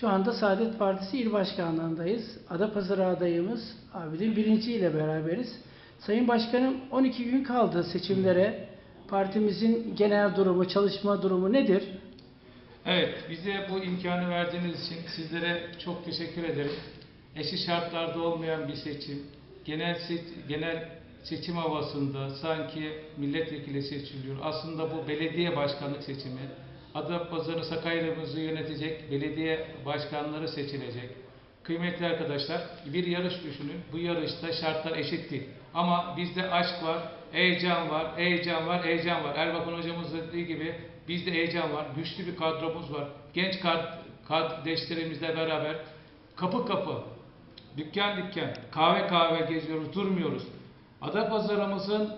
Şu anda Saadet Partisi İl Başkanlığındayız. Adapazarı adayımız Abidin Birinci ile beraberiz. Sayın Başkanım 12 gün kaldı seçimlere. Partimizin genel durumu, çalışma durumu nedir? Evet, bize bu imkanı verdiğiniz için sizlere çok teşekkür ederim. Eşit şartlarda olmayan bir seçim, genel se- genel seçim havasında sanki milletvekili seçiliyor. Aslında bu belediye başkanlık seçimi. Adapazarı Sakarya'mızı yönetecek belediye başkanları seçilecek. Kıymetli arkadaşlar, bir yarış düşünün. Bu yarışta şartlar eşit değil. Ama bizde aşk var, heyecan var, heyecan var, heyecan var. Erbakan hocamız dediği gibi bizde heyecan var, güçlü bir kadromuz var. Genç kardeşlerimizle beraber kapı kapı, dükkan dükkan, kahve kahve geziyoruz, durmuyoruz. Adapazarımızın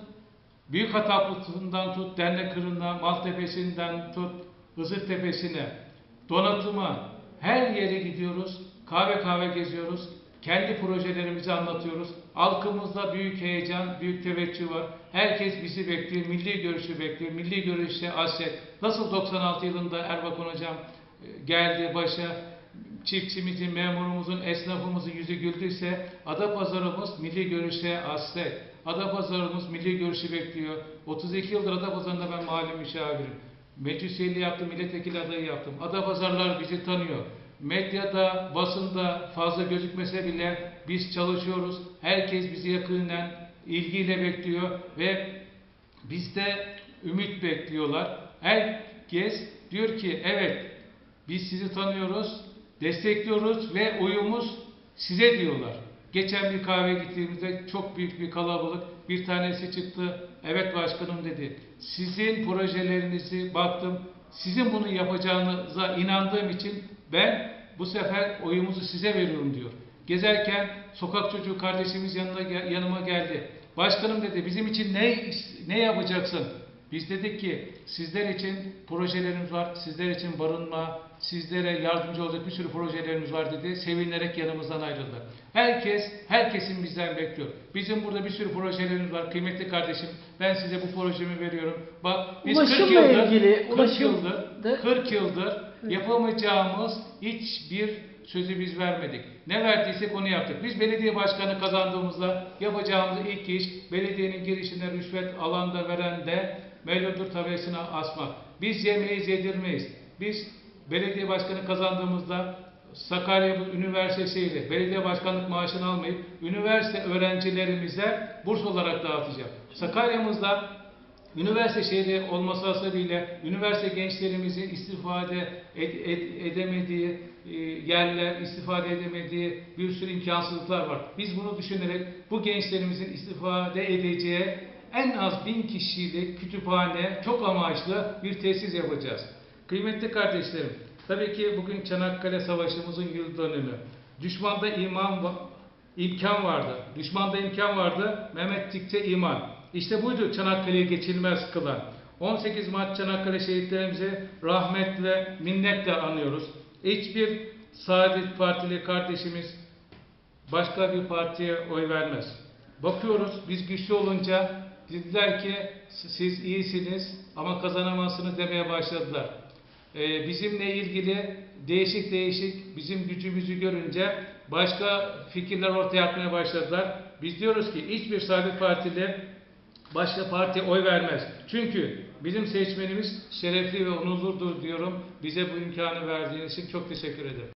Büyük Hataplı'sından tut, Dernek Kırı'ndan, Maltepe'sinden tut, Hızır Tepesi'ne, donatıma, her yere gidiyoruz, kahve kahve geziyoruz, kendi projelerimizi anlatıyoruz. Halkımızda büyük heyecan, büyük teveccüh var. Herkes bizi bekliyor, milli görüşü bekliyor, milli görüşe hasret. Nasıl 96 yılında Erbakan Hocam e, geldi başa, çiftçimizin, memurumuzun, esnafımızın yüzü güldüyse Adapazarımız milli görüşe hasret. Adapazarımız milli görüşü bekliyor. 32 yıldır Adapazarı'nda ben mahalle müşavirim. Meclis yaptım, milletvekili adayı yaptım. Adapazarlar bizi tanıyor. Medyada, basında fazla gözükmese bile biz çalışıyoruz. Herkes bizi yakından ilgiyle bekliyor ve bizde ümit bekliyorlar. Herkes diyor ki evet biz sizi tanıyoruz, destekliyoruz ve oyumuz size diyorlar. Geçen bir kahve gittiğimizde çok büyük bir kalabalık. Bir tanesi çıktı. Evet başkanım dedi. Sizin projelerinizi baktım. Sizin bunu yapacağınıza inandığım için ben bu sefer oyumuzu size veriyorum diyor. Gezerken sokak çocuğu kardeşimiz yanına yanıma geldi. Başkanım dedi bizim için ne ne yapacaksın? Biz dedik ki sizler için projelerimiz var, sizler için barınma, sizlere yardımcı olacak bir sürü projelerimiz var dedi. Sevinerek yanımızdan ayrıldı. Herkes, herkesin bizden bekliyor. Bizim burada bir sürü projelerimiz var. Kıymetli kardeşim, ben size bu projemi veriyorum. Bak biz 40 Ulaşımla yıldır, ilgili, 40 ulaşım yıldır, da- 40 yıldır yapamayacağımız hiçbir sözü biz vermedik. Ne verdiysek onu yaptık. Biz belediye başkanı kazandığımızda yapacağımız ilk iş belediyenin girişine rüşvet alanda veren de mevludur tabesine asmak. Biz yemeyiz yedirmeyiz. Biz belediye başkanı kazandığımızda Sakarya Üniversitesi'yle belediye başkanlık maaşını almayıp üniversite öğrencilerimize burs olarak dağıtacağım. Sakarya'mızda Üniversite şehri olması hasebiyle üniversite gençlerimizin istifade ed- ed- edemediği e, yerler, istifade edemediği bir sürü imkansızlıklar var. Biz bunu düşünerek bu gençlerimizin istifade edeceği en az bin kişilik kütüphane, çok amaçlı bir tesis yapacağız. Kıymetli kardeşlerim, tabii ki bugün Çanakkale Savaşımızın yıl dönümü. Düşmanda iman va- imkan vardı. Düşmanda imkan vardı. Mehmetçikçe iman. İşte buydu Çanakkale'yi geçilmez kılan. 18 Mart Çanakkale şehitlerimizi rahmetle, minnetle anıyoruz. Hiçbir Saadet Partili kardeşimiz başka bir partiye oy vermez. Bakıyoruz biz güçlü olunca dediler ki siz iyisiniz ama kazanamazsınız demeye başladılar. Ee, bizimle ilgili değişik değişik bizim gücümüzü görünce başka fikirler ortaya atmaya başladılar. Biz diyoruz ki hiçbir Saadet Partili başka parti oy vermez. Çünkü bizim seçmenimiz şerefli ve onurludur diyorum. Bize bu imkanı verdiğiniz için çok teşekkür ederim.